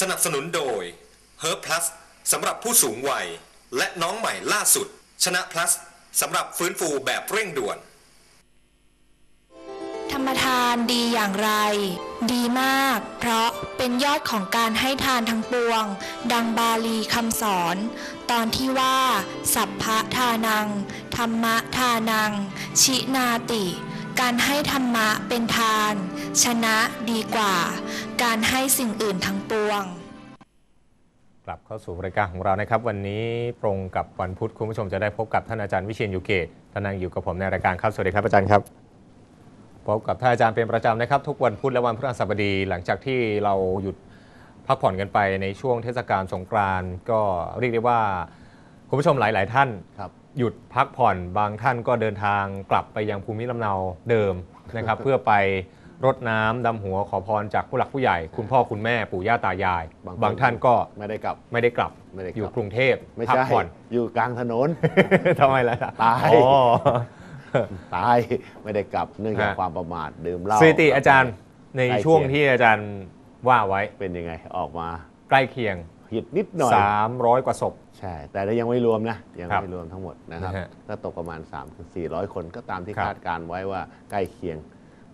สนับสนุนโดย Herb Plus สำหรับผู้สูงวัย และน้องใหม่ล่าสุด ชนะ Plus สำหรับฟื้นฟูแบบเร่งด่วน ธรรมทานดีอย่างไร ดีมาก เพราะเป็นยอดของการให้ทานทั้งปวง ดังบาลีคำสอน ตอนที่ว่า สัพพะทานัง ธรรมะทานัง ชินาติ การให้ธรรมะเป็นทาน ชนะดีกว่า การให้สิ่งอื่นทั้งปวง กลับเข้าสู่รายการของเรานะครับ วันนี้ตรงกับวันพุธคุณผู้ชมจะได้พบกับท่านอาจารย์วิเชียนยุเกตท่านนั่งอยู่กับผมในรายการครับสวัสดีครับอาจารย์ครับพบกับท่านอาจารย์เป็นประจำนะครับ ทุกวันพุธและวันพฤหัสบดี หลังจากที่เราหยุดพักผ่อนกันไปในช่วงเทศกาลสงกรานต์ก็เรียกได้ว่าคุณผู้ชมหลาย ๆ ท่านครับหยุดพักผ่อนบางท่านก็เดินทางกลับไปยังภูมิลำเนาเดิมนะครับ เพื่อไป รดน้ำดำหัวขอพรจากผู้หลักผู้ใหญ่ คุณพ่อคุณแม่ปู่ย่าตายาย บางคน บางท่านก็ไม่ได้กลับ ไม่ได้กลับไม่ได้กลับ อยู่กรุงเทพไม่พัใช่ ผ่อน อยู่กลางถนน ทำไมล่ะตาย อ๋อ ตายไม่ได้กลับเนื่องจากฮะ ความประมาทดื่มเหล้า สถิติอาจารย์ในใกล้เคียง ช่วงที่อาจารย์ว่าไว้เป็นยังไงออกมาใกล้เคียงผิดนิดหน่อย 300 กว่าศพ ใช่ แต่ยังไม่รวมนะ ยังครับไม่รวมทั้งหมดนะครับนะฮะก็ตกประมาณ 3 4 0 0 คนก็ตามที่ครับ คาดการไว้ว่าใกล้เคียง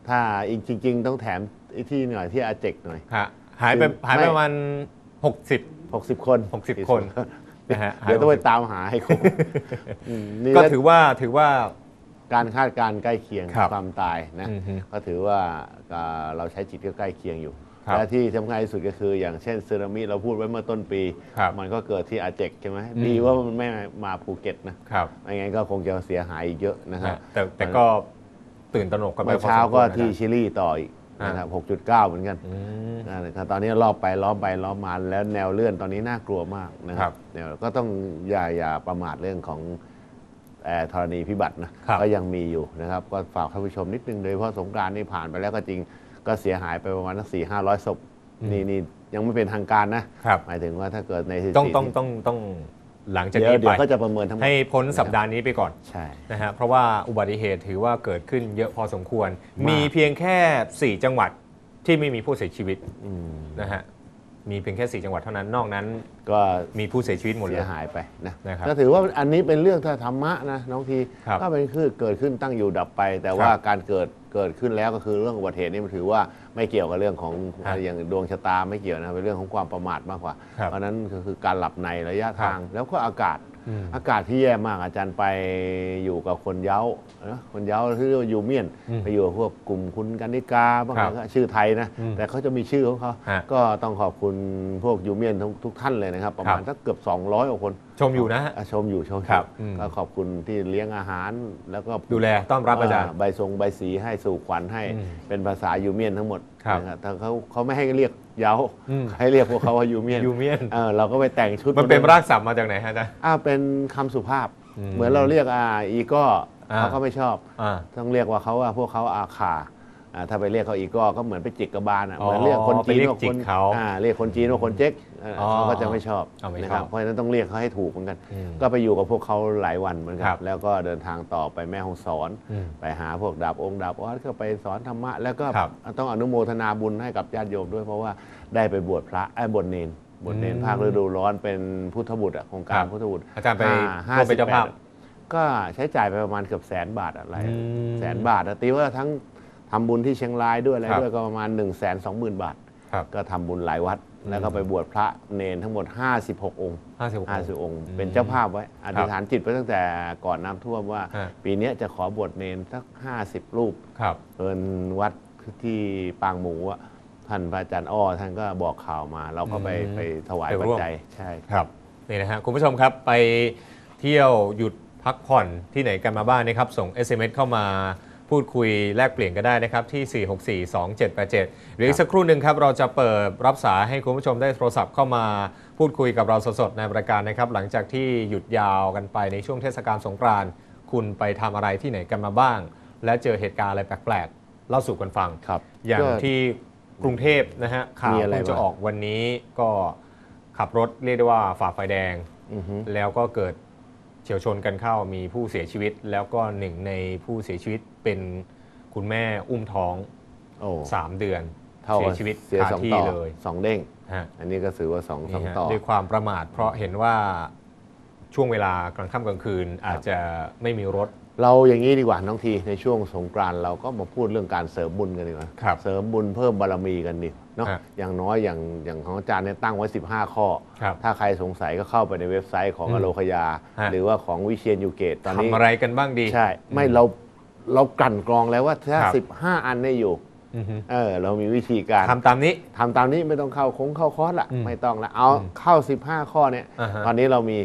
ถ้าอีกจริง ๆ ต้องแถมไอ้ที่หน่อยที่อาเจกหน่อย ฮะหายไปคือหายไปไม่ ประมาณ60 60 คน60คนนะฮะ เดี๋ยวต้องไปหายตามหาให้ครบอืมนี่ก็แล้วถือว่าถือว่า การคาดการณ์ใกล้เคียงครับความตายนะอือฮึก็ถือว่าเอ่อเราใช้จิตก็ใกล้เคียงอยู่ครับและที่สำคัญที่สุดก็คือ อย่างเช่นซึนามิเราพูดไว้เมื่อต้นปี ครับมันก็เกิดที่อาเจกใช่ไหมอืม ดีว่ามันไม่มาภูเก็ตนะครับไม่งั้นก็คงจะเสียหายอีกเยอะนะครับฮะแต่แต่ก็ ตื่นตระหนกกันไปเมื่อพอเช้าสมควก็รนะที่อาจารย์ชิลีต่ออีกฮะนะครับ6.9 เหมือนกันอืมนะครับตอนนี้รอบไปล้อมไปล้อมมาแล้วแนวเลื่อนตอนนี้น่ากลัวมากนะคครัรับบแนวก็ต้องอย่าอย่าประมาทเรื่องของแอร์ธรณีพิบัตินะครับก็ยังมีอยู่นะครับก็ฝากท่านผู้ชมนิดนึงโดยเฉพาะสงกรารนี่ผ่านไปแล้วก็จริงก็เสียหายไปประมาณสักสี่ห้าร้อยศพนี่นี่ยังไม่เป็นทางการนะครับหมายถึงว่าถ้าเกิดในสถิติต้องต้องต้องต้อง หลังจากเดี๋ยวนี้เดี๋ไปยวก็จะประเมินทั้งหมด ให้พ้นสัปดาห์นี้ไปก่อนใช่ นะฮะเพราะว่าอุบัติเหตุถือว่าเกิดขึ้นเยอะพอสมควร มาก มีเพียงแค่ 4 จังหวัดที่ไม่มีผู้เสียชีวิตอืม นะฮะ มีเพียงแค่ 4 จังหวัดเท่านั้น นอกนั้นก็มีผู้เสียชีวิตหมดเลเสียย หายไปนะนะครับก็ถือว่าอันนี้เป็นเรื่องถ้าธรรมะนะน้องทีครับก็เป็นคือเกิดขึ้นตั้งอยู่ดับไป แต่ว่าการเกิดเกิดขึ้นแล้วก็คือเรื่องอุบัติเหตุนี่มันถือว่าไม่เกี่ยวกับเรื่องของครับอย่างดวงชะตาไม่เกี่ยวนะเป็นเรื่องของความประมาทมากกว่า ครับเพราะฉะนั้นก็คือการหลับในระยะครับทาง แล้วก็อากาศ อืมอากาศที่แย่มากอาจารย์ไปอยู่กับคนเย้านะคนเย้าที่เรียกว่ายูเมียนอืมไปอยู่กับพวกกลุ่มคุณกันนิกาบ้างครับก็ชื่อไทยนะอืมแต่เขาจะมีชื่อของเขาฮะก็ต้องขอบคุณพวกยูเมียนทุกทุกท่านเลยนะครับ ประมาณครับสักเกือบ 200กว่าคน ชมอยู่นะฮะอะชมอยู่ชมอยู่ครับอืมก็ขอบคุณที่เลี้ยงอาหาร แล้วก็ดูแลต้อนรับอาจารย์ใบทรงใบสีให้สู่ขวัญให้อืมเป็นภาษายูเมียนทั้งหมดครับนะครับแต่เขาเขาไม่ให้เรียก เย้าอืมให้เรียกพวกเขาว่ายูเมียนยูเมียนเออเราก็ไปแต่งชุด มันเป็นรากศัพท์มาจากไหนฮะอาจารย์อ่าเป็นคำสุภาพอืมเหมือนเราเรียกอ่าอีก็อ่าเขาก็ไม่ชอบอ่าต้องเรียกว่าเขาว่าพวกเขาอาคาอ่า ถ้าไปเรียกเขาอีก็ก็เหมือนไปจิกกระบาลอะอ๋อเหมือนเรียกคนจีนไปเรียกว่าจิคกนเขาอ่าเรียกคนจีนว่าคนเจ๊กเออออเขาก็จะไม่ชอบเอาไม่นะชคอบรับเพราะฉะนั้นต้องเรียกเขาให้ถูกเหมือนกันอืมก็ไปอยู่กับพวกเขาหลายวันเหมือนกัครันบแล้วก็เดินทางต่อไปแม่ฮ่องสอนอืมไปหาพวกดาบองค์ดาบออสก็ไปสอนธรรมะ แล้วก็ครับต้องอนุโมทนาบุญให้กับญาติโยมด้วยเพราะว่าได้ไปบวชพระไอ้ยบวชเนนบวชเนนอืมภาคฤดูร้อนเป็นพุทธบุตรอะโครงกาครรับพุทธบุตรอาจารย์ไปห้าร่วมเป็นเจ้าภาพ58ก็ใช้จ่ายไปประมาณเกือบแสนบาทอะไรอืมแสนบาทอะตีว่าทั้ง ทำบุญที่เชียงรายด้วยอะไรครับด้วยก็ประมาณ1นึ่งแสนสองหมื่นบาทครับก็ทำบุญหลายวัด แล้วก็ไปบวชพระเนนทั้งหมด 56 องค์ห้าสิบ50องค์อืมเป็นเจ้าภาพไว้ อธิษฐานจิตไปตั้งแต่ก่อนน้ำท่วมว่าฮะปีเนี้ยจะขอบวชเนนสัก 50 รูปครับเอินวัดที่ปางหมูอะท่านพระอาจารย์อ้อท่านก็บอกข่าวมา เราก็ไปอืมไปถวายไปปัร่จวมจัยใช่ครับนี่นะฮะคุณผู้ชมครับไปเที่ยวหยุดพักผ่อนที่ไหนกันมาบ้างนะครับ ส่ง SMS เข้ามา พูดคุยแลกเปลี่ยนกันได้นะครับที่ 4642787 หรืออีกสักครู่หนึ่งครับเราจะเปิดรับสายให้คุณผู้ชมได้โทรศัพท์เข้ามาพูดคุยกับเราสดๆในรายการนะครับ หลังจากที่หยุดยาวกันไปในช่วงเทศกาลสงกรานต์คุณไปทำอะไรที่ไหนกันมาบ้าง และเจอเหตุการณ์อะไรแปลกๆเล่าสู่กันฟังครับ อย่างก็ที่กรุงเทพนะฮะข่าวมีอะไรเพิ่งจะบ้างออกวันนี้ก็ขับรถเรียกได้ว่าฝ่าไฟแดงอือฮึแล้วก็เกิดเฉียวชนกันเข้ามีผู้เสียชีวิต แล้วก็หนึ่งในผู้เสียชีวิต เป็นคุณแม่อุ้มท้องโอ้3เดือนเท่ากับเสียชีวิตเสียคาสองที่ต่อเลยสองเด้งฮะอันนี้ก็ถือว่าสองสองนี่ฮะต่อด้วยความประมาทเพราะเห็นว่าช่วงเวลากลางค่ำกลางคืนอาจจะไม่มีรถ เราอย่างนี้ดีกว่าน้องทีในช่วงสงกรานต์เราก็มาพูดเรื่องการเสริมบุญกันดีกว่าครับเสริมบุญเพิ่มบารมีกันดิเนาะฮะอย่างน้อยอย่างอย่างของอาจารย์เนี่ยตั้งไว้ 15 ข้อครับถ้าใครสงสัยก็เข้าไปในเว็บไซต์ของอืมอโลคยาฮะหรือว่าของวิเชียนยูเกตตอนนี้ทำอะไรกันบ้างดีใช่ ไม่เรา เรากลั่นกรองแล้วว่าถ้าครับ15อันเนี่ยอยู่อือฮึเออเรามีวิธีการทำตามนี้ ทำตามนี้ไม่ต้องเข้าคงเข้าคอร์สละอืมไม่ต้องละเอาเข้า 15 ข้อเนี่ยอ่าฮะ ตอนนี้เรามี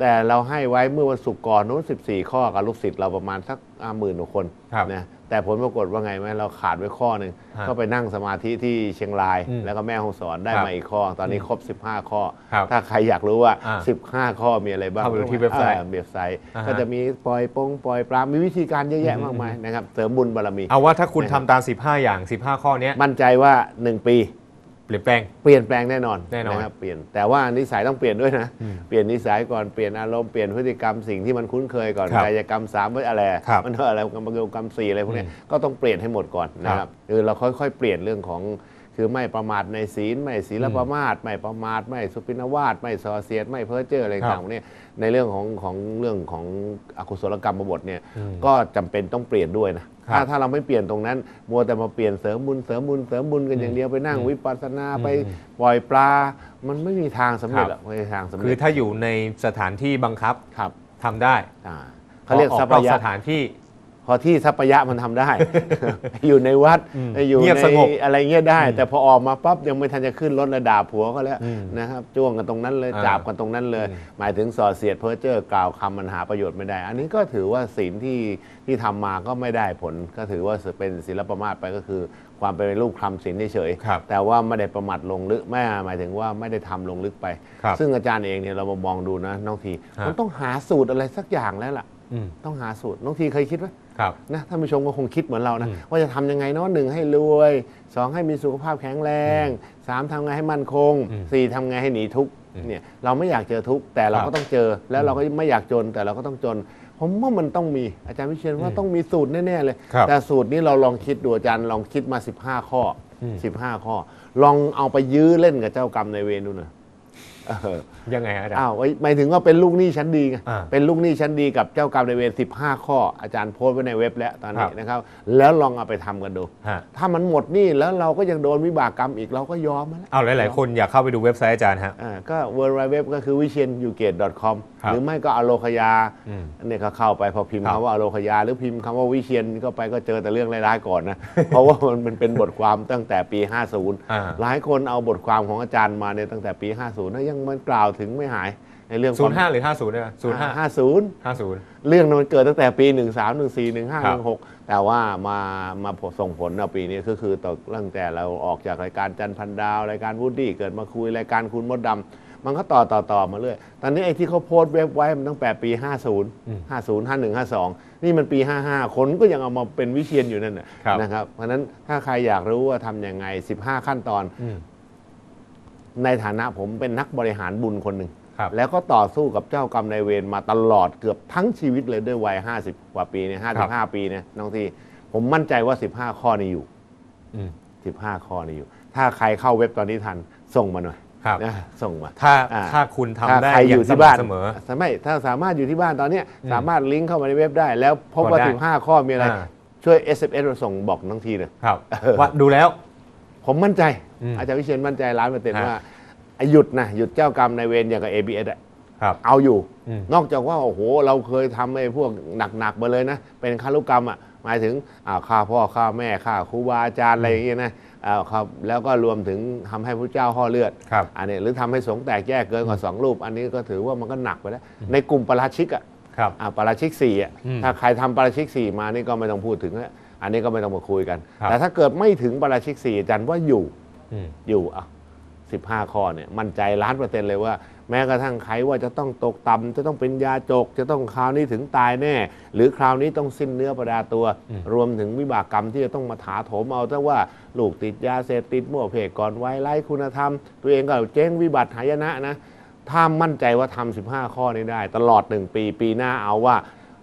แต่เราให้ไว้เมื่อวันศุกร์ก่อนนู้น14 ข้อกับลูกศิษย์เราประมาณสักหมื่นกว่าคนครับ นะ แต่ผลปรากฏว่าไงไหมเราขาดไว้ข้อหนึ่งฮะก็ไปนั่งสมาธิที่เชียงราย อืมแล้วก็แม่ฮ่องสอนได้ครับมาอีกข้อ ตอนนี้ครบ 15 ข้อ ครับถ้าใครอยากรู้ว่า อ่า15 ข้อมีอะไรบ้างเข้าไปดูที่เว็บไซต์อ่าเว็บไซต์ อ่าฮะ ก็จะมีปล่อยปงปล่อยปลามีวิธีการเยอะแยะอืมมากมายนะครับเสริมบุญบารมี เอาว่าถ้าคุณนะครับทำตาม 15 อย่าง 15 ข้อเนี้ย มั่นใจว่า 1 ปีเป ลี่ยนแปลง เปลี่ยนแปลงแน่นอนแน่นอนนะครับเปลี่ยนแต่ว่านิสัยต้องเปลี่ยนด้วยนะอืมเปลี่ยนนิสัยก่อนเปลี่ยนอารมณ์เปลี่ยนพฤติกรรมสิ่งที่มันคุ้นเคยก่อนครับกายกรรมสามอะไรครับมันอะไรกรรมกรรมสี่อะไรพวกเนี้ยอืมก็ต้องเปลี่ยนให้หมดก่อนนะคครัรับบคือเราค่อยๆ เปลี่ยนเรื่องของ คือไม่ประมาทในศีลไม่ศีลอืมประมาทไม่ประมาทไม่สุปินวาสไม่ส่อเสียด ไม่เพ้อเจ้ออะไรครัต่าบงๆพวกเนี้ยในเรื่องของของเรื่องของอกุศลกรรมบทเนี่ยอืมก็จำเป็นต้องเปลี่ยนด้วยนะครับถ้าถ้าเราไม่เปลี่ยนตรงนั้น มัวแต่มาเปลี่ยนเสริมบุญเสริมบุญเสริมบุญกันอย่างเดียวไปนั่งอืมวิปัสสนาอืมไปอืมปล่อยปลา มันไม่มีทางสำเร็จครับหรอกไม่มีทางสำคืเร็อจถ้าอยู่ในสถานที่บังคับครับทำได้อ่าเขาเรียกพออสัอพนอกยะสถานที่ พอที่สัพยะมันทำได้ อยู่ในวัดอืมอยู่เงียบในสงบอะไรเงี้ยได้อืมแต่พอออกมาปั๊บยังไม่ทันจะขึ้นรถระด่าผัวก็แล้วอืมนะครับจ้วงกันตรงนั้นเลยอ่าจับกันตรงนั้นเลยอืมหมายถึงส่อเสียดเพ้อเจ้อกล่าวคำมันหาประโยชน์ไม่ได้ อันนี้ก็ถือว่าศีลที่ที่ทำมาก็ไม่ได้ผล ก็ถือว่าเป็นศีลประมาทไปก็คือความเป็นรูปคำศีลเฉยๆครับแต่ว่าไม่ได้ประมาทลงลึกไม่หมายถึงว่าไม่ได้ทำลงลึกไปครับซึ่งอาจารย์เองเนี่ยเรามามองดูนะน้องทีฮะมันต้องหาสูตรอะไรสักอย่างแล้วล่ะอืมต้องหาสูตรน้องทีเคยคิดไหม ครับนะท่านผู้ชมก็คงคิดเหมือนเรานะอืมว่าจะทำยังไงเนาะหนึ่งให้รวยสองให้มีสุขภาพแข็งแรงสามทำไงให้มั่นคงอืมสี่ทำไงให้หนีทุกข์อืมเนี่ยเราไม่อยากเจอทุกข์แต่เราครับก็ต้องเจอ แล้วเราก็ไม่อยากจนแต่เราก็ต้องจนผมว่ามันต้องมีอาจารย์วิเชียนว่าอืมต้องมีสูตรแน่ๆเลยครับแต่สูตรนี้เราลองคิดดูอาจารย์ลองคิดมา 15 ข้ออม15 ข้อ ลองเอาไปยื้อเล่นกับเจ้ากรรมในายเวรดูหน่อยเออ ยังไงฮะอาจารย์อ้าวไว้หมายถึงว่าเป็นลูกหนี้ชั้นดีไงอ่าเป็นลูกหนี้ชั้นดีกับเจ้ากรรมในายเวร15 ข้อ อาจารย์โพสต์ไว้ในเว็บแล้วตอนครันี้บนะครับ แล้วลองเอาไปทำกันดูฮะถ้ามันหมดหนี้แล้วเราก็ยังโดนวิบากกรรมอีกเราก็ยอมมาแล้วเอาหลาย ๆ คนอยากเข้าไปดูเว็บไซต์อาจารย์ฮะอ่าก็ w w w ก็คือวิเชียนยูเกต com ครับหรือไม่ก็อโลคยาอืมเนี่ยก็เข้าไปพอพิมพ์ครับคำว่าอโลคยา หรือพิมพ์คำว่าวิเชียนก็ไปก็เจอแต่เรื่องร้ายๆก่อนนะเพราะว่ามันเป็นบทความตั้งแต่ปีอ่า50 หลายคนเอาบทความของอาจารย์มาเนี่ยตั้งแต่ปี 50นะยังมันกล่าวถึงไม่หายในเรื่องศูนย์ห้าหรือห้าศูนย์เนี่ยศูนย์ห้า50ห้าศูนย์เรื่องนั้นมันเกิดตั้งแต่ปี1 3 1 4 1 5ครับ1 6แต่ว่ามามาส่งผลในปีนี้ก็คือตกตั้งแต่เราออกจากรายการจันทร์พันดาวรายการวูดดี้เกิดมาคุยรายการคุณมดดำมันก็ต่อต่อต่อมาเรื่อยตอนนี้ไอ้ที่เขาโพสต์เว็บไว้มันตั้งแต่ปี 50 50 51 52 นี่มันปี 55 คนก็ยังเอามาเป็นวิเชียนอยู่นั่นน่ะครับนะครับเพราะฉะนั้นถ้าใครอยากรู้ว่าทำยังไง 15 ขั้นตอนอืม ในฐานะผมเป็นนักบริหารบุญคนหนึ่ง ครับ แล้วก็ต่อสู้กับเจ้ากรรมนายเวรมาตลอดเกือบทั้งชีวิตเลยด้วยวัย50กว่าปีเนี่ยครับ55ปีเนี่ยน้องที่ผมมั่นใจว่า15ข้อนี้อยู่อืม15ข้อนี้อยู่ ถ้าใครเข้าเว็บตอนนี้ทันส่งมาหน่อยครับ นะส่งมา ถ้าอ่า ถ้าคุณทำถ้าได้ใครออยู่ย่างที่บ้านสม่ำเสมอไม่ถ้าสามารถอยู่ที่บ้านตอนเนี้ยอืมสามารถลิงก์เข้ามาในเว็บได้ แล้วพบว่ากดได้15ข้อมีอะไร อ่า ช่วย SMS มาส่งบอกน้องทีเลย ครับ ว่าดูแล้ว ผมมั่นใจอืมอาจารย์วิเชียนมั่นใจร้านเปอร์เซ็นต์ฮะว่าไอ้หยุดนะหยุดเจ้ากรรมนายเวรอย่างกับ ABS อะครับเอาอยู่อืมนอกจากว่าโอ้โห เราเคยทำไอ้พวกหนักๆมาเลยนะ เป็นคารุกรรมอะหมายถึงอ่าฆ่าพ่อฆ่าแม่ฆ่าครูบาอาจารย์อะไรอย่างเงี้ยนะอ่าครับแล้วก็รวมถึงทำให้พระเจ้าห่อเลือดครับอันนี้หรือทำให้สงฆ์แตกแยกเกินกว่าสองรูป อันนี้ก็ถือว่ามันก็หนักไปแล้ว ในกลุ่มปาราชิกอะครับอ่าปาราชิกสี่อะอืมถ้าใครทำปาราชิกสี่มานี่ก็ไม่ต้องพูดถึงแล้ว อันนี้ก็ไม่ต้องมาคุยกัน ครับ แต่ถ้าเกิดไม่ถึงปาราชิกสี่อาจารย์ว่าอยู่อืม อยู่อะสิบห้าข้อเนี่ยมั่นใจล้านเปอร์เซ็นต์เลยว่า แม้กระทั่งใครว่าจะต้องตกต่ำจะต้องเป็นยาจก จะต้องคราวนี้ถึงตายแน่ หรือคราวนี้ต้องสิ้นเนื้อประดาตัว อืม รวมถึงวิบากกรรมที่จะต้องมาถาโถมเอาถ้าว่าลูกติดยาเสพติดมั่วเพศก่อนไว้ไร้คุณธรรม ตัวเองก็เจ๊งวิบัติหายนะนะ ถ้ามั่นใจว่าทำ15ข้อนี้ได้ ตลอดหนึ่งปีปีหน้าเอาว่า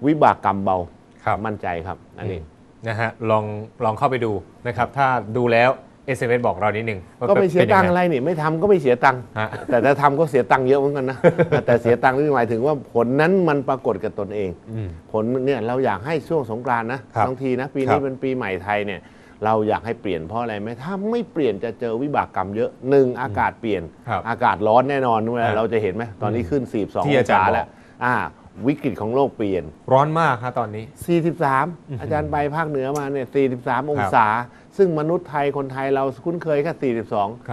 วิบากกรรมเบาครับ มั่นใจครับอันนี้ นะฮะลองลองเข้าไปดูนะครับ ถ้าดูแล้ว SMS บอกเรานิดนึงว่าก็ไม่เสียป็นตังงค์อะไรนี่ไม่ทำก็ไม่เสียตังค์ฮะ แต่ถ้าทำก็เสียตังค์เยอะเหมือนกันนะ แต่เสียตังค์นี่หมายถึงว่าผลนั้นมันปรากฏกับตนเอง อืม ผลเนี่ยเราอยากให้ช่วงสงกรานต์นะครับบางทีนะ ปีครันี้บ เป็นปีใหม่ไทยเนี่ยเราอยากให้เปลี่ยนเพราะอะไรไหมถ้าไม่เปลี่ยนจะเจอวิบากกรรมเยอะหนึ่งอากาศเปลี่ยน ครับอากาศร้อนแน่นอนด้วยฮะเราจะเห็นไหมตอนนี้ขึ้น 42ที่ออางจารย์ศาบอกแล้วอ่า วิกฤตของโลกเปลี่ยน ร้อนมากครับตอนนี้ 43 อาจารย์ไปภาคเหนือมาเนี่ย 43 องศา ซึ่งมนุษย์ไทยคนไทยเราคุ้นเคยแค่ครั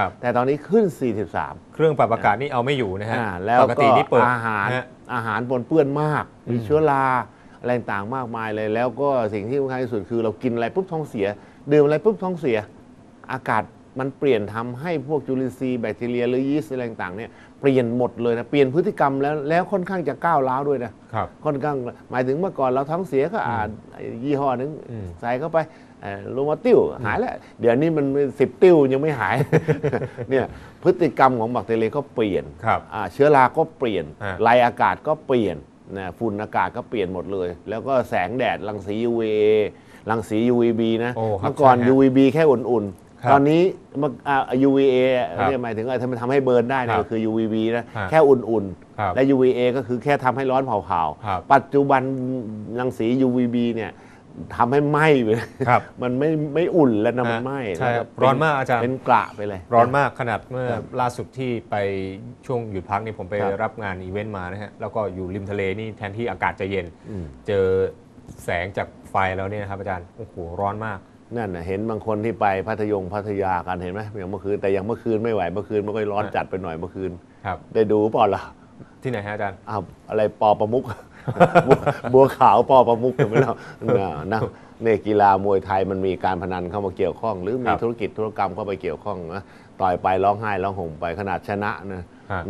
บ 42 แต่ตอนนี้ขึ้น 43 เครื่องปรับอากาศนี่เอาไม่อยู่นะฮะอ่าแล้วปก็กตินี่เปิดอาหารฮะ อาหารปนเปื้อนมาก มีอืมเชื้อราอะไรต่างๆมากมายเลย แล้วก็สิ่งที่สำคัญที่สุดคือเรากินอะไรปุ๊บท้องเสีย ดื่มอะไรปุ๊บท้องเสีย อากาศ มันเปลี่ยนทำให้พวกจุลินทรีย์แบคทีเรียหรือยีสต์อะไรต่างๆเนี่ยเปลี่ยนหมดเลยนะเปลี่ยนพฤติกรรมแล้วแล้วค่อนข้างจะก้าวร้าวด้วยนะครับค่อนข้างหมายถึงเมื่อก่อนเราท้องเสียก็อ่านยี่ห้อนึงอืมใส่เข้าไปโลมาติ้วหายแล้ว เดี๋ยวนี้มันสิบติ้วยังไม่หาย เนี่ยพฤติกรรมของแบคทีเรียก็เปลี่ยนครับอ่าเชื้อราก็เปลี่ยนฮะไลอากาศก็เปลี่ยนนะฝุ่นอากาศก็เปลี่ยนหมดเลย แล้วก็แสงแดดรังสี UVA รังสี UVB นะโอ้ครับเมื่อก่อนใช่ฮะ UVB แค่อุ่นครับๆ ตอนนี้มันอ่า UVA ครับเนี่ยหมายถึงว่าถ้ามันทำให้เบิร์นได้เนี่ยครับก็คือ UVB นะฮะแค่อุ่นครับๆ และ UVA ก็คือแค่ทำให้ร้อนเผาครับ ๆปัจจุบันรังสี UVB เนี่ยทำให้ไหม้ไปเลยครับ มันไม่ไม่อุ่นแล้วนะมันไหม้ใช่แล้วครับเป็ร้อนมากอาจารย์ เป็นกระไปเลย ร้อนมากขนาดเมื่อครับล่าสุดที่ไปช่วงหยุดพักนี่ผมไปครับ รับงานอีเวนต์มานะฮะแล้วก็อยู่ริมทะเลนี่แทนที่อากาศจะเย็นอืมเจอแสงจากไฟแล้วเนี่ยนะครับอาจารย์โอ้โหร้อนมาก นั่นน่ะเห็นบางคนที่ไปพัทยงพัทยากันเห็นไหมอย่างเมื่อคืนแต่อย่างเมื่อคืนไม่ไหวเมื่อคืนมันก็ร้อนฮะจัดไปหน่อยเมื่อคืน ครับ ได้ดูเปล่าล่ะที่ไหนฮะอาจารย์อ้าวอะไรปอประมุก บัวบัวขาวปอประมุกเห็นไหมล่ะน่ะนะเนี่ยกีฬามวยไทยมันมีการพนันเข้ามาเกี่ยวข้อง หรือมีครับธุรกิจธุรกรรมเข้าไปเกี่ยวข้องนะต่อยไปร้องไห้ร้องห่มไปขนาดชนะนะฮะ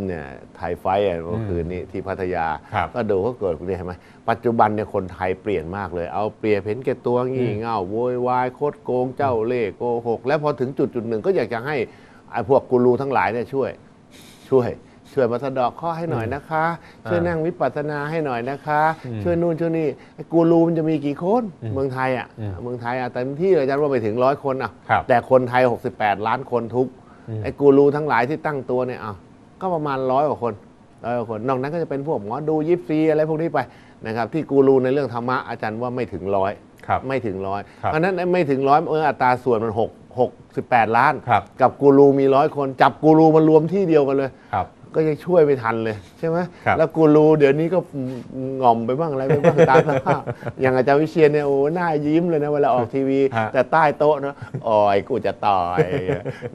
เนี่ยไทยไฟท์อะเมื่อคืนนี้ที่พัทยาครับก็ดูก็เกิดเนี่ยเห็นไหมปัจจุบันเนี่ยคนไทยเปลี่ยนมากเลย เอาเปรียบเห็นแก่ตัวงี่เง่าโวยวายโคดโกงเจ้าเล่ห์โกหก แล้วพอถึงจุดจุดหนึ่งก็อยากจะให้ไอ้พวกกูรูทั้งหลายเนี่ยช่วย ช่วยช่วยมาสะเดอกข้อให้หน่อยนะคะ ช่วยอ่านั่งวิปัสสนาให้หน่อยนะคะอืมช่วยนู่นช่วยนี่ไอ้กูรูมันจะมีกี่คนอืมเมืองไทยอะอืมเมืองไทยอะเต็มที่เลยอาจารย์ว่าไปถึงร้อยคนอะครับแต่คนไทย 68 ล้านคนทุกอืมไอ้กูรูทั้งหลายที่ตั้งตัวเนี่ยอะ ก็ประมาณร้อยกว่าคนร้อยกว่าคน นอกนั้นก็จะเป็นพวกหมอดูยิปซีอะไรพวกนี้ไปนะครับที่กูรูในเรื่องธรรมะอาจารย์ว่าไม่ถึงร้อยครับไม่ถึงร้อยครับเพราะฉะนั้นไอ้ไม่ถึงร้อยเอออัตราส่วนมันหกหกสิบแปดล้านครับกับกูรูมีร้อยคน จับกูรูมารวมที่เดียวกันเลยครับ ก็ยังช่วยไม่ทันเลยใช่ไหมครับแล้วกูรูเดี๋ยวนี้ก็งอมไปบ้างอะไรไปบ้างตามสภาพอย่างอาจารย์วิเชียนเนี่ยโอ้หน้ายิ้มเลยนะเวลาออกทีวี ฮะแต่ใต้โต๊ะนะอ๋อยกูจะต่อย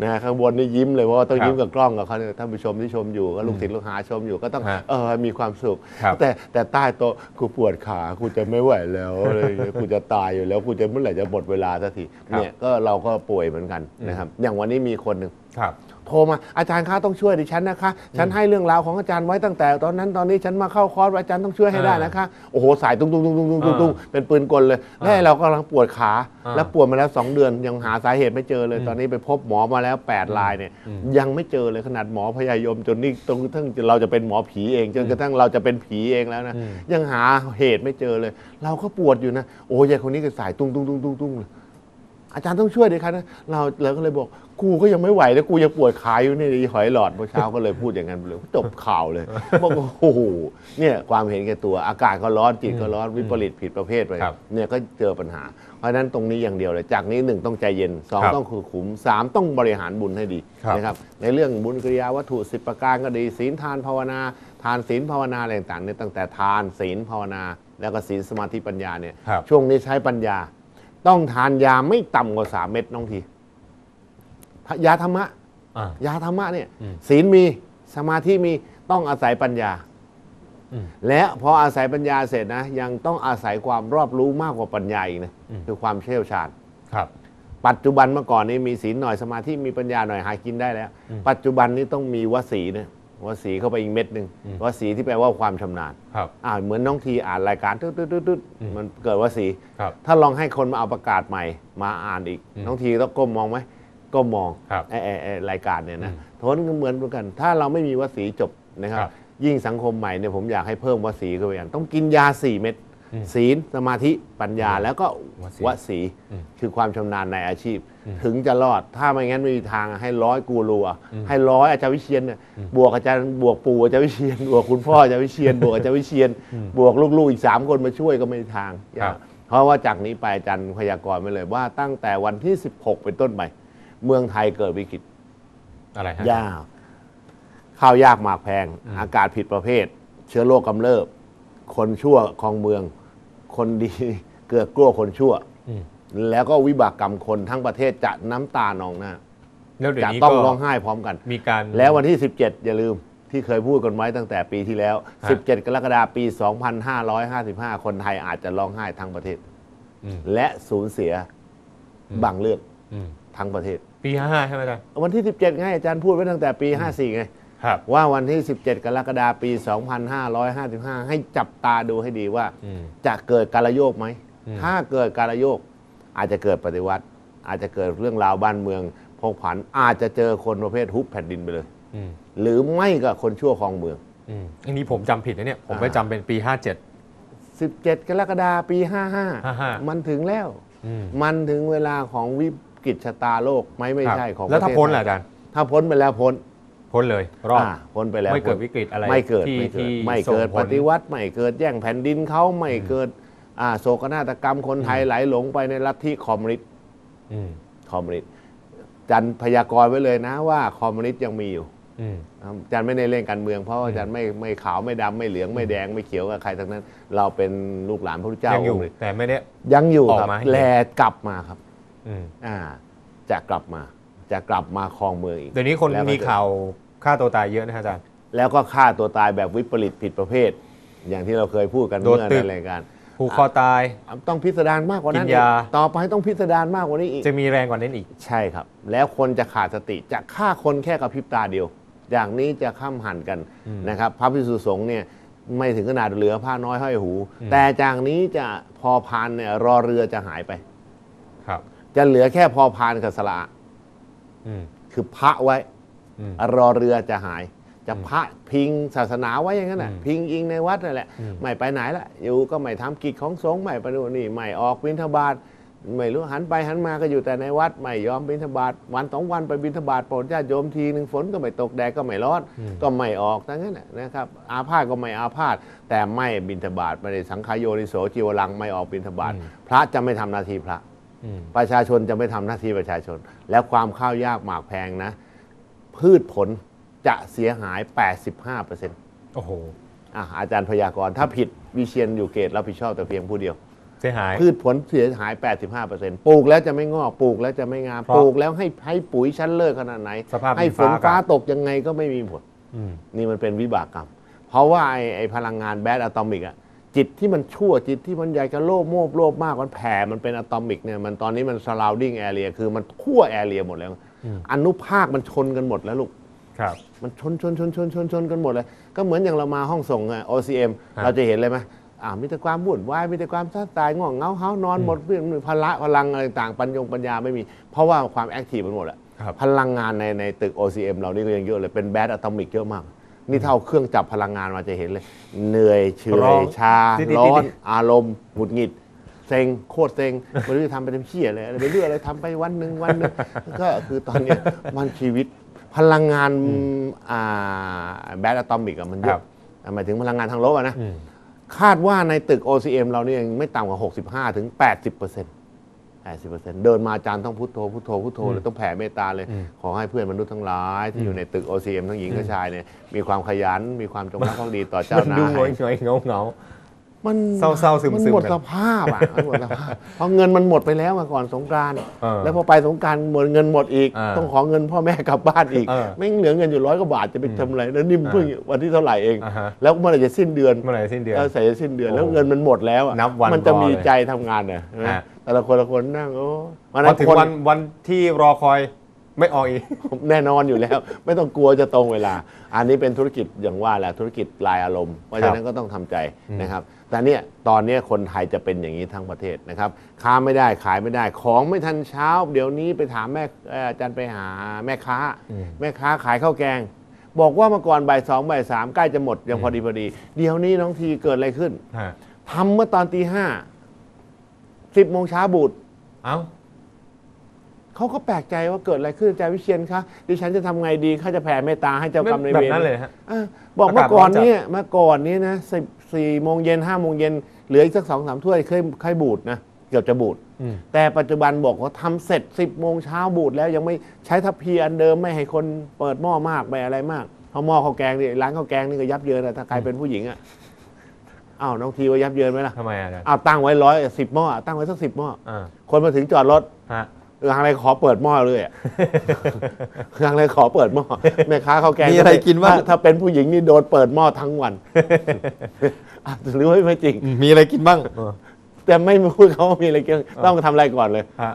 นะข้างบนนี่ยิ้มเลยเพราะว่าต้องครับยิ้มกับกล้องกับเขาเนี่ยท่านผู้ชมที่ชมอยู่ก็ลูกศิษย์ลูกหาชมอยู่ก็ต้องฮะเออมีความสุข ครับแต่แต่ใต้โต๊ะกูปวดขากูจะไม่ไหวแล้วอะไรอย่างเงี้ยกูจะตายอยู่แล้วกูจะเมื่อไหร่จะหมดเวลาสักทีครับ เนี่ยก็เราก็ป่วยเหมือนกันนะครับอย่างวันนี้มีคนหนึ่ง ครับ โทรมาอาจารย์คะต้องช่วยดิฉันนะคะ ฉันให้เรื่องราวของอาจารย์ไว้ตั้งแต่ ตอนนั้นตอนนี้ฉันมาเข้าคอร์สอาจารย์ต้องช่วยให้ได้นะคะโอ้โหสายตุ้งตุ้งตุ้งตุ้งตุ้งตุ้งตุ้งเป็นปืนกลเลยแล้วเรากำลังปวดขาอ่าแล้วปวดมาแล้ว 2 เดือนยังหาสาเหตุไม่เจอเลยอืมตอนนี้ไปพบหมอมาแล้ว8รายเนี่ยอืมยังไม่เจอเลยขนาดหมอพยายมจนนี่ตรงทั้งเราจะเป็นหมอผีเองจนกระทั่งเราจะเป็นผีเองแล้วนะอืมยังหาเหตุไม่เจอเลย เราก็ปวดอยู่นะ โอ้ยายคนนี้ก็สายตุ้งตุ้งตุ้งตุ้งตุ้งเลย อาจารย์ต้องช่วยดิครับนะเราเราก็เลยบอกกูก็ยังไม่ไหวแล้วกูยังปวดขาอยู่นี่ไอ้หอยหลอดเมื่อเช้าก็เลยพูดอย่างนั้นไปเลยจบข่าวเลยบอกว่าโอ้โหเนี่ยความเห็นแก่ตัวอากาศก็ร้อนจิตก็ร้อนวิปริตผิดประเภทไปครับเนี่ยก็เจอปัญหา เพราะฉะนั้นตรงนี้อย่างเดียวเลย จากนี้หนึ่งต้องใจเย็นสองครับต้องคือขุมสามต้องบริหารบุญให้ดีครับนะครับในเรื่องบุญกิริยาวัตถุสิบประการก็ดีศีลทานภาวนา ทานศีลภาวนาอะไรต่างๆเนี่ยตั้งแต่ทานศีลภาวนา แล้วก็ศีลสมาธิปัญญาเนี่ยครับช่วงนี้ใช้ปัญญา ต้องทานยาไม่ต่ำกว่าสามเม็ดน้องทียาธรรมะอ่ายาธรรมะเนี่ยอืมศีลมีสมาธิมีต้องอาศัยปัญญาอืมและพออาศัยปัญญาเสร็จนะ ยังต้องอาศัยความรอบรู้มากกว่าปัญญาอีกนะอืมคือความเชี่ยวชาญครับ ปัจจุบันเมื่อก่อนนี้มีศีลหน่อยสมาธิมีปัญญาหน่อยหากินได้แล้วอืมปัจจุบันนี้ต้องมีวสีนะ วสีเข้าไปอีกเม็ดหนึ่งอืมวสีที่แปลว่าความชำนาญครับอ่าเหมือนน้องทีอ่านรายการตึ๊ดตึ๊ดตึ๊ดตึ๊ดอืมมันเกิดวสีครับถ้าลองให้คนมาเอาประกาศใหม่ มาอ่านอีกอืมน้องทีต้องก้มมองไหมก้มมองครับไอ้ไอ้ไอ้รายการเนี่ยนะอืมโทนก็เหมือนกัน ถ้าเราไม่มีวสีจบนะครับครับ ยิ่งสังคมใหม่เนี่ยผมอยากให้เพิ่มวสีเข้าไปอย่างต้องกินยา4เม็ดอืม ศีลสมาธิปัญญาแล้วก็วสีวสีอืมคือความชำนาญในอาชีพอืมถึงจะรอดถ้าไม่งั้นไม่มีทางให้ร้อยกูรูอะอืมให้ร้อยอาจารย์วิเชียนเนี่ยบวกอาจารย์บวกปู่อาจารย์วิเชียนบวกคุณพ่ออาจารย์วิเชียนบวกอาจารย์วิเชียนบวกลูกๆอีกสามคนมาช่วยก็ไม่มีทางครับเพราะว่าจากนี้ไปอาจารย์พยากรณ์ไว้เลยว่าตั้งแต่วันที่ 16 เป็นต้นไปเมืองไทยเกิดวิกฤตอะไรฮะยากข้าวยากหมากแพงอืมอากาศผิดประเภท เชื้อโรคกำเริบ คนชั่วครองเมือง คนดีเกลือกกลัวคนชั่วอืมแล้วก็วิบากกรรมคนทั้งประเทศจะน้ำตานองหน้าแล้วเดี๋ยวจะนี้ต้องก็ร้องไห้พร้อมกัน มีการ แล้ววันที่ 17 อย่าลืมที่เคยพูดกันไว้ตั้งแต่ปีที่แล้ว ฮะ 17 กรกฎาคมปี 2555 คนไทยอาจจะร้องไห้ทั้งประเทศ อืมและสูญเสียอืมบางเรื่องอืมทั้งประเทศ ปีห้าห้าใช่ไหมอาจารย์ วันที่ 17ไงอาจารย์พูดไว้ตั้งแต่ปี 54ไง ครับ ว่าวันที่ 17 กรกฎาคมปี 2555 ให้จับตาดูให้ดีว่า อืม จะเกิดการโยกไหม อืม ถ้าเกิดการโยก อาจจะเกิดปฏิวัติ อาจจะเกิดเรื่องราวบ้านเมืองพกผัน อาจจะเจอคนประเภทฮุบแผ่นดินไปเลย อืมหรือไม่ก็คนชั่วครองเมือง อืมอันนี้ผมจำผิดนะเนี่ย ผมอ่าไปจำเป็นปีห้าเจ็ด17 กรกฎาคมปี 55 55 มันถึงแล้ว อืมมันถึงเวลาของวิกฤตชะตาโลกไหมไม่ครับใช่ของแล้วถ้าประเทศพ้นไทล่ะยอาจารย์ ถ้าพ้นไปแล้วพ้น พ้นเลยรอดอ่าพ้นไปแล้วไม่เกิดพ้นวิกฤตอะไรไม่เกิดที่ไม่เกิดที่ไม่เกิดส่งผปลฏิวัติไม่เกิดแย่งแผ่นดินเขาไม่เกิดอ่าโศกนาฏกรรมคนไทยไหลหลงไปในลัทธิคอมมิวนิสต์อืมคอมมิวนิสต์จันพยากรณ์ไว้เลยนะว่าคอมมิวนิสต์ยังมีอยู่อืมจันไม่ได้เล่นการเมืองเพราะว่าจันไม่ไม่ขาวไม่ดำไม่เหลืองไม่แดงไม่เขียวกับใครทั้งนั้น เราเป็นลูกหลานพระพุทธเจ้ายังอยู่งค์หนึ่งแต่ไม่ได้ยังอยู่ออกครับมาให้แลกลับมาครับอืมอ่าจะกลับมา จะกลับมาครองเมืองอีก เดี๋ยวนี้คนแล้วก็มีข่าวฆ่าตัวตายเยอะนะฮะอาจารย์ แล้วก็ฆ่าตัวตายแบบวิปริตผิดประเภท อย่างที่เราเคยพูดกันโดดเมื่อตึกในรายการผูกคอตาย ต้องพิสดารมากกว่านั้นกินยาอีกต่อไปต้องพิสดารมากกว่านี้อีก จะมีแรงกว่านั้นอีก ใช่ครับ แล้วคนจะขาดสติจะฆ่าคนแค่กับพริบตาเดียว อย่างนี้จะข้ามหันกันอืมนะครับ พระพิสุสงฆ์เนี่ยไม่ถึงขนาดเหลือผ้าน้อยห้อยหูอืมแต่จากนี้จะพอพานเนี่ยรอเรือจะหายไป ครับ จะเหลือแค่พอพานกับสระอืม คือพระไว้อืมรอเรือจะหาย จะพระพิงศาสนาไว้อย่างนั้นแหละอืมพิงอิงในวัดนั่นแหละอืมไม่ไปไหนละอยู่ก็ไม่ทำกิจของสงฆ์ไม่ไปนู่นนี่ไม่ออกบิณฑบาตไม่รู้หันไปหันมาก็อยู่แต่ในวัดไม่ยอมบิณฑบาตวันสองวันไปบิณฑบาตโปรดญาติโยมทีหนึ่งฝนก็ไม่ตกแดดก็ไม่ร้อนอืมก็ไม่ออกทั้งนั้นน่ะนะครับ อาพาธก็ไม่อาพาธแต่ไม่บิณฑบาตไม่ได้สังขายโยนิโสจิวรังไม่ออกบิณฑบาตพระจะไม่ทำหน้าที่พระอืม ประชาชนจะไม่ทำหน้าที่ประชาชน แล้วความข้าวยากหมากแพงนะ พืชผลจะเสียหาย 85%โอ้โหอะอาจารย์พยากรณ์ถ้าผิดวิเชียนอยู่เกตรับผิดชอบแต่เพียงผู้เดียว เสียหาย พืชผลเสียหาย 85%ปลูกแล้วจะไม่งอกปลูกแล้วจะไม่งามเพราะปลูกแล้วให้ให้ปุ๋ยชั้นเลิศขนาดไหนสภาพให้ดินฝนฟ้าฟ้าอากาศตกยังไงก็ไม่มีผลอืมนี่มันเป็นวิบากกรรม เพราะว่าไอ้ไอ้พลังงานแบดอะตอมิกอะ จิตที่มันชั่วจิตที่มันอยากจะโลภโมภโลภมากมันแผ่มันเป็นอะตอมิกเนี่ยมันตอนนี้มัน surrounding area คือมันทั่วแอเรียหมดแล้วอนุภาคมันชนกันหมดแล้วลูกครับ มันชนชนชนชนชนชนกันหมดเลย ก็เหมือนอย่างเรามาห้องส่งอะ OCM ครับเราจะเห็นเลยไหมอ่ามีแต่ความวุ่นวายมีแต่ความท้าตายง่วงเหงาเฮานอนหมดเรื่องพละพลังอะไรต่างปัญญงปัญญาไม่มี เพราะว่าความแอคทีฟมันหมดอะครับพลังงานในในตึก OCM เรานี่ก็ยังเยอะเลยเป็นแบดอะตอมิกเยอะมาก นี่เท่าเครื่องจับพลังงานมาจะเห็นเลย เหนื่อยเฉื่ร้ออยงชา ดิดๆร้อนดิดอารมณ์หงุดหงิดเซ็งโคตรเซ็งไม่รู้จะทำไปทำเชี่ยเลยไปเรื่อยอะไรทำไปวันหนึ่งวันหนึ่งก็คือตอนเนี้ยมันชีวิตพลังงานอ่าแบดอะตอมิกอะมันเยครัอะบหมายถึงพลังงานทางลบอะนะอืมคาดว่าในตึก OCM เราเนี่ยยังไม่ต่ำกว่า 65ถึง80เปอร์เซ็นต์ 80เดินมาอาจารย์ต้องพุทโธพุทโธพุทโธเลยต้องแผ่เมตตาเลยอืมขอให้เพื่อนมนุษย์ทั้งหลาย ที่อยู่ในตึก OCM ทั้งหญิงและชายเนี่ยมีความขยันมีความจงรักภักดีต่อเจ้ามันนาดูยหน่อยหน่อยเงาเงา มันเศร้าๆซึมๆมันหมดกันสภาพอะมันหมดสภาพเพราะเงินมันหมดไปแล้วมาก่อนสงกรานต์เออแล้วพอไปสงกรารหมดเงินหมดอีกอ่าต้องขอเงินพ่อแม่กลับบ้านอีกเออไม่งเหลือเงินอยู่ร้อยกว่าบาทจะไปทำอะไรแล้วนี่มันเพิ่งวันที่เท่าไหร่เอง อ่าฮะ แล้วเมื่อไหร่จะสิ้นเดือนเมื่อไหร่สิ้นเดือน เออใส่จะสิ้นเดือนโอ้แล้วเงินมันหมดแล้วอะนับวันมันจะรอมีเลยใจทำงานเนี่ยใช่ไหมฮะ แต่ละคนละคนนั่งโอ้วันพนั้อนถึงคนวันวันที่รอคอย ไม่ออกอีก แน่นอนอยู่แล้ว ไม่ต้องกลัวจะตรงเวลา อันนี้เป็นธุรกิจอย่างว่าแหละธุรกิจลายอารมณ์เพราะฉะนั้นก็ต้องทำใจนะครับ แต่เนี่ยตอนเนี้ยคนไทยจะเป็นอย่างนี้ทั้งประเทศนะครับ ค้าไม่ได้ขายไม่ได้ ของไม่ทันเช้า เดี๋ยวนี้ไปถามแม่เอ่ออาจารย์ไปหาแม่ค้าอืมแม่ค้าขายข้าวแกง บอกว่าเมื่อก่อนบ่ายสองบ่ายสามใกล้จะหมดยังพอดีพอดี เดี๋ยวนี้น้องทีเกิดอะไรขึ้นฮะทำเมื่อตอนตีห้าสิบโมงเช้าบูดเอ้า เขาก็แปลกใจว่าเกิดอะไรขึ้นอาจารย์วิเชียนคะดิฉันจะทำไงดีข้าจะแผ่เมตตาให้เจ้ากรรมนายแบเวบรนั้นเลยฮะเออบอกอาเมื่กาศอก่อนร้อนจัด เนี่ยเมื่อก่อนนี้นะสิบสี่โมงเย็นห้าโมงเย็นเหลืออีกสักสองสามถ้วยเคยเคยบูดนะเกือบจะบูด อืมแต่ปัจจุบันบอกว่าทำเสร็จ10โมงเช้าบูดแล้วยังไม่ใช้ทัพพีอันเดิมไม่ให้คนเปิดหม้อมากไม่อะไรมากเพราะหม้อข้าวแกงนี่ร้านข้าวแกงนี่ก็ยับเยินอะถ้าใครเป็นผู้หญิงอะอ้าวน้องทีว่ายับเยินไหมล่ะทำไมอะอาจารย์อ้าวตั้งไว้ร้อยสิบหม้อตั้งไว้สักสิบหม้ออ่าคนมาถึงจอดรถ ฮะ ทางอะไรขอเปิดหม้อเลยอะทางอะไรขอเปิดหม้อแม่ค้าข้าวแกงมีอะไรกินบ้าง ถ้ถ้าเป็นผู้หญิงนี่โดนเปิดหม้อทั้งวันอะหรือว่าไม่จริง มีอะไรกินบ้างแต่ไม่พูดเขาว่ามีอะไรกินต้องทำอะไรก่อนเลย ฮะ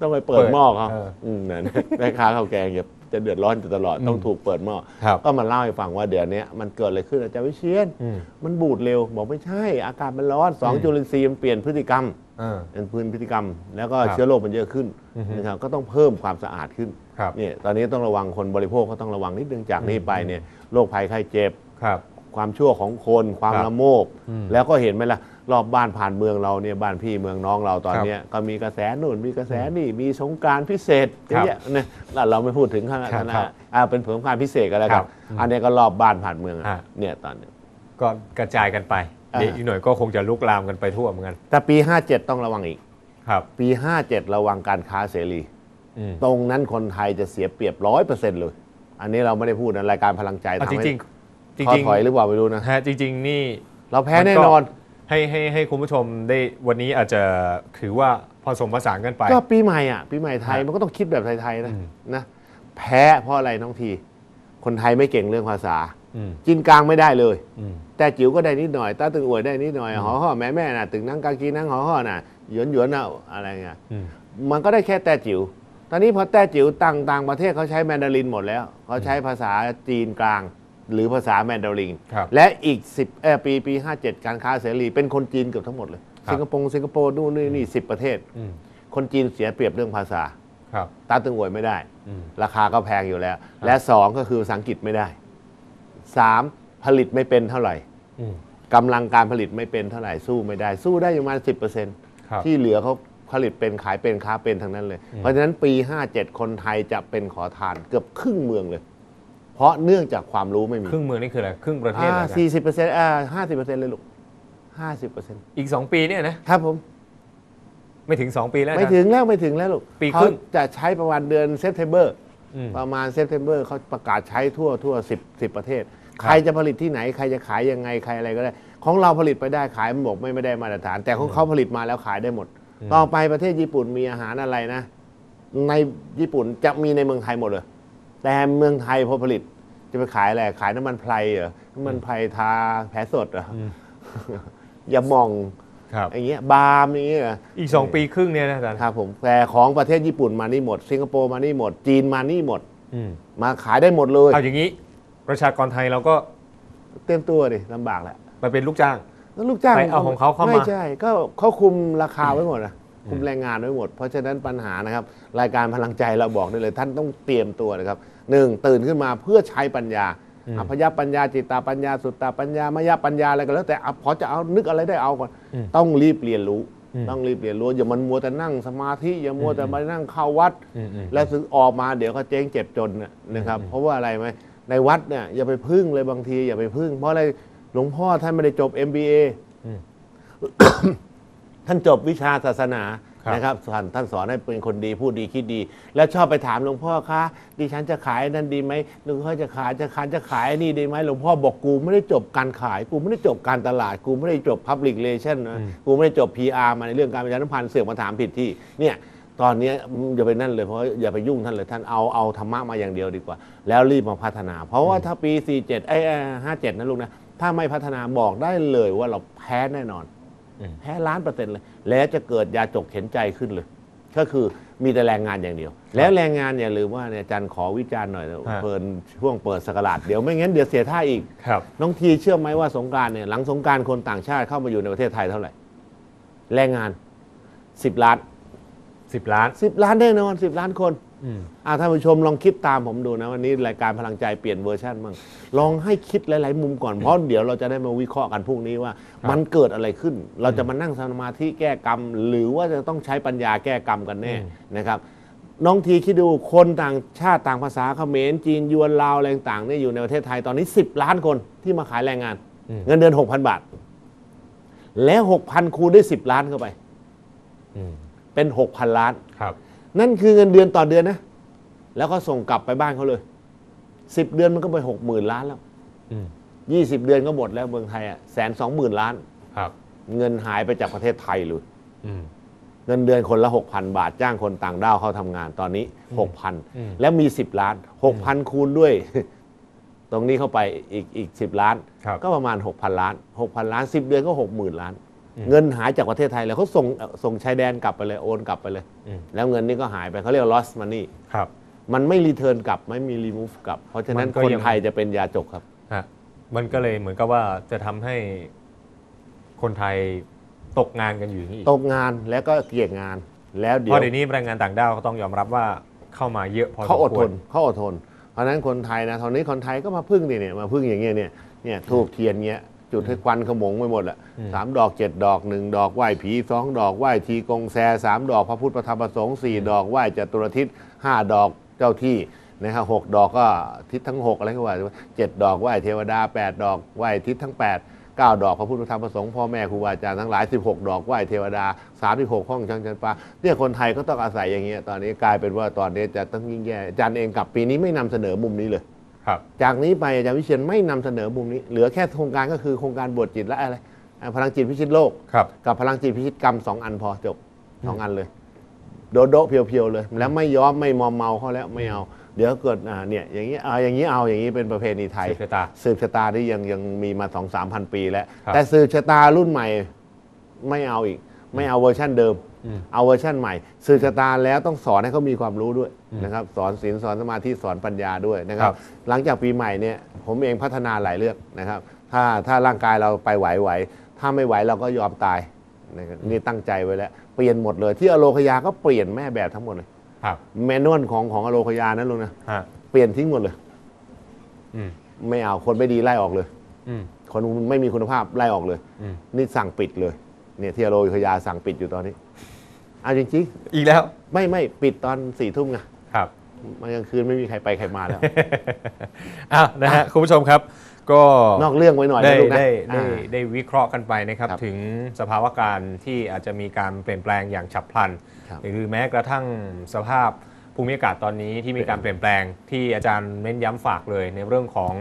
ต้องไปเปิดหม้อเขาเอออื มนั่นแม่ค้าข้าวแกงอย่า จะเดือดร้อนอยู่ตลอดต้องถูกเปิดหม้อครับก็มาเล่าให้ฟังว่าเดือนนี้มันเกิดอะไรขึ้นอาจารย์วิเชียนอืมมันบูดเร็วบอกไม่ใช่ อากาศมันร้อนสองอืมจุลินทรีย์มันเปลี่ยนพฤติกรรมอ่าเป็นพื้นพฤติกรรม แล้วก็ครับเชื้อโรคมันเยอะขึ้นอือฮึนะครับก็ต้องเพิ่มความสะอาดขึ้นครับเนี่ยตอนนี้ต้องระวังคนบริโภคก็ต้องระวังนิดนึงจากนี้อืมไปเนี่ยโรคภัยไข้เจ็บครับความชั่วของคนความครับละโมบอืมแล้วก็เห็นไหมล่ะ รอบบ้านผ่านเมืองเราเนี่ยบ้านพี่เมืองน้องเราตอนครับเนี้ยก็มีกระแสนู่นมีกระแสนี่มีสงกรารพิเศษเยครัอะบแยะนะแล้วเราไม่พูดถึงขนาดครับนะครับอ่าเป็นสงกรารพิเศษก็แล้วคกัรันบอืมอันเนี้ยก็รอบบ้านผ่านเมืองอะฮะเนี่ยตอนเนี้ยก็กระจายกันไปอ่าเดี๋ยวอีกหน่อยก็คงจะลุกลามกันไปทั่วเหมือนกันแต่ปี 57 ต้องระวังอีกครับ ปี 57 ระวังการค้าเสรีอืมตรงนั้นคนไทยจะเสียเปรียบร้อยเปอร์เซ็นต์เลย อันนี้เราไม่ได้พูดนะรายการพลังใจเอาทำจให้ริงๆจท้อริงถอยหรือเปล่าไม่รู้นะๆฮะจริง ๆ นี่เราแพ้มันก็แน่นอน ให้ให้ให้คุณผู้ชมได้วันนี้อาจจะถือว่าผสมผสานกันไป ก็ปีใหม่อะปีใหม่ไทยฮะมันก็ต้องคิดแบบไทยๆนะอืมนะแพ้เพราะอะไรน้องที คนไทยไม่เก่งเรื่องภาษาอืมจินกลางไม่ได้เลยอืมแต่จิ๋วก็ได้นิดหน่อยตาตึงอวยได้นิดหน่อยหอห่อแม่แม่น่ะตึงนั่งกากีนั่งหอห่อน่ะหยวนหยวนน่ะอะไรเงี้ยอืมมันก็ได้แค่แต่จิ๋วตอนนี้พอแต่จิ๋วต่างต่างประเทศเขาใช้แมนดารินหมดแล้วเขาใช้ภาษาจีนกลาง หรือภาษาแมนดารินครับและอีก 10เอ่อปีปี 57 การค้าเสรี เป็นคนจีนเกือบทั้งหมดเลย ครับ สิงคโปร์สิงคโปร์นู่นนี่นี่สิประเทศ อืมคนจีนเสียเปรียบเรื่องภาษาครับ ตาตึงอวยไม่ได้ อืม ราคาก็แพงอยู่แล้ว และสองก็คือภาษาอังกฤษไม่ได้สามผลิตไม่เป็นเท่าไหร่อืมกำลังการผลิตไม่เป็นเท่าไหร่สู้ไม่ได้ สู้ได้อยู่ประมาณสิบเปอร์เซ็นต์ครับ ที่เหลือเขาผลิตเป็นขายเป็นค้าเป็นทั้งนั้นเลย เพราะฉะนั้นปี 57 คนไทยจะเป็นขอทานเกือบครึ่งเมืองเลย เพราะเนื่องจากความรู้ไม่มีครึ่งเมืองนี่คืออะไรครึ่งประเทศเหรออาจารย์สี่สิบเปอร์เซ็นต์อ่าห้าสิบเปอร์เซ็นต์เลยลูกห้าสิบเปอร์เซ็นต์อีก 2 ปีเนี่ยนะครับผมไม่ถึง 2 ปีแล้วไม่อาจารย์ ถึงแล้วไม่ถึงแล้วลูกปีคเขารึ่งจะใช้ประมาณเดือนเซปเทมเบอร์ อืม ประมาณเซปเทมเบอร์เขาประกาศใช้ทั่วทั่วสิบสิบประเทศ ครับ ใครจะผลิตที่ไหน ใครจะขายยังไง ใครอะไรก็ได้ ของเราผลิตไปได้ขายมันบอกไม่ไม่ได้มาตรฐาน แต่ของเขาผลิตมาแล้วขายได้หมด ต่อไปประเทศญี่ปุ่นมีอาหารอะไรนะ ในญี่ปุ่นจะมีในเมืองไทยหมดเลย แต่เมืองไทยพอผลิตจะไปขายอะไร ขายน้ำมันไพรเหรอ น้ำมันไพรทาแผลสดเหรอออย่ามองครับอย่างเงี้ยบาร์มอย่างเงี้ยเหรออีก2ปีครึ่งเนี่ยนะอาจารย์ครับผมแต่ของประเทศญี่ปุ่นมานี่หมด สิงคโปร์มานี่หมด จีนมานี่หมดอืมมาขายได้หมดเลยเอาอย่างนี้ ประชากรไทยเราก็เต็มตัวดิลำบากแหละไปเป็นลูกจ้างแล้วลูกจ้างไปเอาของเขาเข้ามาไม่ใช่ ก็เขาคุมราคาไว้หมดนะ คุมแรงงานไว้หมด เพราะฉะนั้นปัญหานะครับ รายการพลังใจเราบอกได้เลย ท่านต้องเตรียมตัวนะครับหนึ่งตื่นขึ้นมาเพื่อใช้ปัญญาอภยปัญญาจิตตาปัญญาสุตตาปัญญามายปัญญาอะไรก็แล้วแต่เอาพอจะเอานึกอะไรได้เอาก่อนต้องรีบเรียนรู้ต้องรีบเรียนรู้อย่ามันมัวแต่นั่งสมาธิอย่ามัวแต่มานั่งเข้าวัดอืมอืมแล้วถึงออกมาเดี๋ยวก็เจ๊งเจ็บจนน่ะนะครับ เพราะว่าอะไรไหมในวัดเนี่ยอย่าไปพึ่งเลยบางทีอย่าไปพึ่ง เพราะอะไรหลวงพ่อท่านไม่ได้จบ MBA อืม ท่านจบวิชาศาสนาครับ นะครับท่านท่านสอนให้เป็นคนดีพูดดีคิดดี แล้วชอบไปถามหลวงพ่อคะดิฉันจะขายนั่นดีไหมหลวงพ่อจะขายจะขายจะขายไอ้นี่ดีไหมหลวงพ่อบอกกูไม่ได้จบการขาย กูไม่ได้จบการตลาด กูไม่ได้จบ Public Relation นะกูไม่ได้จบ PR มาในเรื่องการประชาสัมพันธ์เสือกมาถามผิดที่เนี่ยตอนเนี้ยอย่าไปนั่นเลยเพราะอย่าไปยุ่งท่านเลยท่านเอาเอาธรรมะมาอย่างเดียวดีกว่า แล้วรีบมาพัฒนา เพราะว่าถ้าปี 47ไอ้ห้าเจ็ดนะลูกนะถ้าไม่พัฒนาบอกได้เลยว่าเราแพ้แน่นอนอืม แพ้ล้านเปอร์เซ็นต์เลย แล้วจะเกิดยาจกเข็นใจขึ้นเลย ก็คือมีแต่แรงงานอย่างเดียว แล้วแรงงานอย่าลืมว่าเนี่ยอาจารย์ขอวิจารณ์หน่อยนะฮะเพลินช่วงเปิดสกราดเดี๋ยวไม่งั้นเดี๋ยวเสียท่าอีกครับน้องทีเชื่อไหมว่าสงกรารเนี่ยหลังสงกรารคนต่างชาติเข้ามาอยู่ในประเทศไทยเท่าไหร่แรงงาน10ล้าน10ล้าน10ล้านแน่นอน10ล้านคน อืมอ่าท่านผู้ชมลองคิดตามผมดูนะ วันนี้รายการพลังใจเปลี่ยนเวอร์ชันบ้างลองให้คิดหลาย ๆ มุมก่อน เพราะเดี๋ยวเราจะได้มาวิเคราะห์กันพรุ่งนี้ว่า มันเกิดอะไรขึ้น เราจะมานั่งสมาธิแก้กรรม หรือว่าจะต้องใช้ปัญญาแก้กรรมกันแน่นะครับน้องทีคิดดูคนต่างชาติต่างภาษาเขมรจีนยวนลาวอะไรต่างๆเนี่ยอยู่ในประเทศไทยตอนนี้ 10 ล้านคนที่มาขายแรงงานอืมเงินเดือน 6,000 บาท แล้ว 6,000 คูณด้วย10 ล้านเข้าไปอืมเป็น 6,000 ล้านครับ นั่นคือเงินเดือนต่อเดือนนะ แล้วก็ส่งกลับไปบ้านเขาเลย10เดือนมันก็ไป6 0,000ล้านแล้วอืม20เดือนก็หมดแล้วเมืองไทยอะแสนสองหมื่นล้านครับเงินหายไปจากประเทศไทยเลยอืมเงินเดือนคนละ6,000บาท จ้างคนต่างด้าวเข้าทำงานตอนนี้อืม6,000แล้วมี10ล้าน6,000คูณด้วย ตรงนี้เข้าไปอีกอีก10ล้านครับก็ประมาณ6,000ล้าน6,000ล้าน10เดือนก็60,000ล้านอืม เงินหายจากประเทศไทยแล้วเขาส่งส่งชายแดนกลับไปเลยโอนกลับไปเลย อืม แล้วเงินนี่ก็หายไปเขาเรียกว่า lost money ครับ มันไม่รีเทิร์นกลับไม่มีรีมูฟกลับ เพราะฉะนั้นมันก็คนยัง ไทยจะเป็นยาจกครับ ฮะมันก็เลยเหมือนกับว่าจะทำให้คนไทยตกงานกันอยู่อย่างนี้อีกตกงานแล้วก็เกลียดงานแล้วเพเดี๋ยวราะเดี๋ยวนี้แรงงานต่างด้าวเขาต้องยอมรับว่าเข้ามาเยอะพอสเขามอดคทวรนเขาอดทน เพราะฉะนั้นคนไทยนะตอนนี้คนไทยก็มาพึ่งนี่เนี่ยมาพึ่งอย่างเงี้ยเนี่ยเนี่ยทูบเทียนเงี้ย จุดให้ควันขโมงไปหมดละอืมสามดอกเจ็ดดอกหนึ่งดอกไหว้ผีสองดอกไหว้ทีกงแซสามดอกพระพุทธพระธรรมพระสงฆ์สี่ดอกไหว้จตุรทิศห้าดอกเจ้าที่นะครับหกดอกก็ทิศทั้งหกอะไรก็ว่าเจ็ดดอกไหว้เทวดาแปดดอกไหว้ทิศทั้งแปดเก้าดอกพระพุทธพระธรรมพระสงฆ์พ่อแม่ครูบาอาจารย์ทั้งหลายสิบหกดอกไหว้เทวดาสามสิบหกห้องช่างจันปาเนี่ยคนไทยก็ต้องอาศัยอย่างเงี้ยตอนนี้กลายเป็นว่าตอนนี้จะต้องยิ่งแย่อาจารย์เองกลับปีนี้ไม่นำเสนอมุมนี้เลย ครับจากนี้ไปอาจารย์วิเชียนไม่นำเสนอมุมนี้ เหลือแค่โครงการก็คือโครงการบวชจิตและอะไรอ่าพลังจิตพิชิตโลกครับกับพลังจิตพิชิตกรรมสองอันพอจบสองอันเลย โดโดะเพียวๆเลย แล้วไม่ย้อมไม่มอมเมาเขาแล้วไม่เอาเดี๋ยวเกิดอ่าเนี่ยอย่างนี้เอาอย่างนี้เอาอย่างนี้เป็นประเพณีไทยสืบชะตาสืบชะตาที่ยังยังมีมาสองสามพันปีแล้วครับแต่สืบชะตารุ่นใหม่ไม่เอาอีก ไม่เอาเวอร์ชั่นเดิมอืม เอาเวอร์ชั่นใหม่ สืบชะตาแล้วต้องสอนให้เขามีความรู้ด้วยอืมนะครับสอนศีลสอนสมาธิสอนปัญญาด้วยนะครับครับ หลังจากปีใหม่เนี่ยผมเองพัฒนาหลายเรื่องนะครับ ถ้าถ้าร่างกายเราไปไหวไหวถ้าไม่ไหวเราก็ยอมตายนะครับนี่ตั้งใจไว้แล้วเปลี่ยนหมดเลยที่อโลคยาก็เปลี่ยนแม่แบบทั้งหมดเลยครับแมนนวลของของอโลคยานะลุงนะฮะเปลี่ยนทิ้งหมดเลยอืมไม่เอาคนไม่ดีไล่ออกเลยอืมคนไม่มีคุณภาพไล่ออกเลยอืมนี่สั่งปิดเลย เนี่ยที่อโลคยาสั่งปิดอยู่ตอนนี้เอาจริงอีกแล้ว ๆไม่ไม่ปิดตอนสี่ทุ่มไงครับ มันกลางคืนไม่มีใครไปใครมาแล้วอ้าวนะฮะคุณผู้ชมครับ ก็นอกเรื่องไว้หน่อยได้นะลูกนะได้ได้อ่า ได้วิเคราะห์กันไปนะครับ ครับถึงสภาวะการที่อาจจะมีการเปลี่ยนแปลงอย่างฉับพลัน ครับหรือแม้กระทั่งสภาพภูมิอากาศตอนนี้ที่มีการเปลี่ยนแปลงที่อาจารย์เน้นย้ำฝากเลย ในเรื่องของ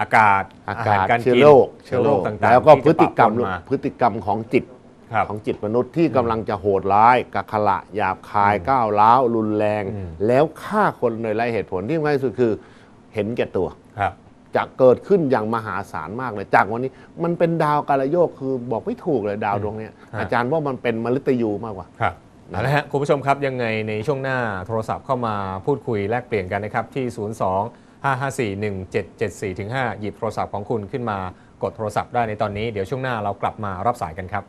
อากาศอาหกาศการเชื้อกินโรคเชื้อโรคต่างๆแล้วก็ที่พฤจะติกรรมปะปนมา พฤติกรรมของจิต ครับของจิตมนุษย์ที่กำลังจะโหดร้ายกักขละหยาบคายก้าวร้าวรุนแรง อืม แล้วฆ่าคนโดยไร้เหตุผลที่สำคัญที่สุดคือเห็นแก่ตัว ครับ จะเกิดขึ้นอย่างมหาศาลมากเลย จากวันนี้มันเป็นดาวกาลโยกคือบอกไม่ถูกเลยดาวดวงเนี้ยฮะ อาจารย์ว่ามันเป็นมฤตยูมากกว่า ครับเอาละฮะคุณผู้ชมครับยังไงในช่วงหน้าโทรศัพท์เข้ามาพูดคุยแลกเปลี่ยนกันนะครับ ที่ 02 554 1774ถึง5หยิบโทรศัพท์ของคุณขึ้นมากดโทรศัพท์ได้ในตอนนี้ เดี๋ยวช่วงหน้าเรากลับมารับสายกันครับ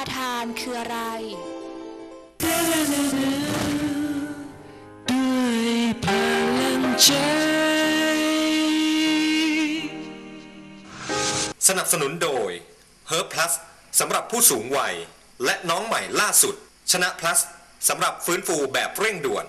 าทานคืออะไรโดยพลังใจ สนับสนุนโดย Herb Plus สำหรับผู้สูงวัย และน้องใหม่ล่าสุด ชนะ Plus สำหรับฟื้นฟูแบบเร่งด่วน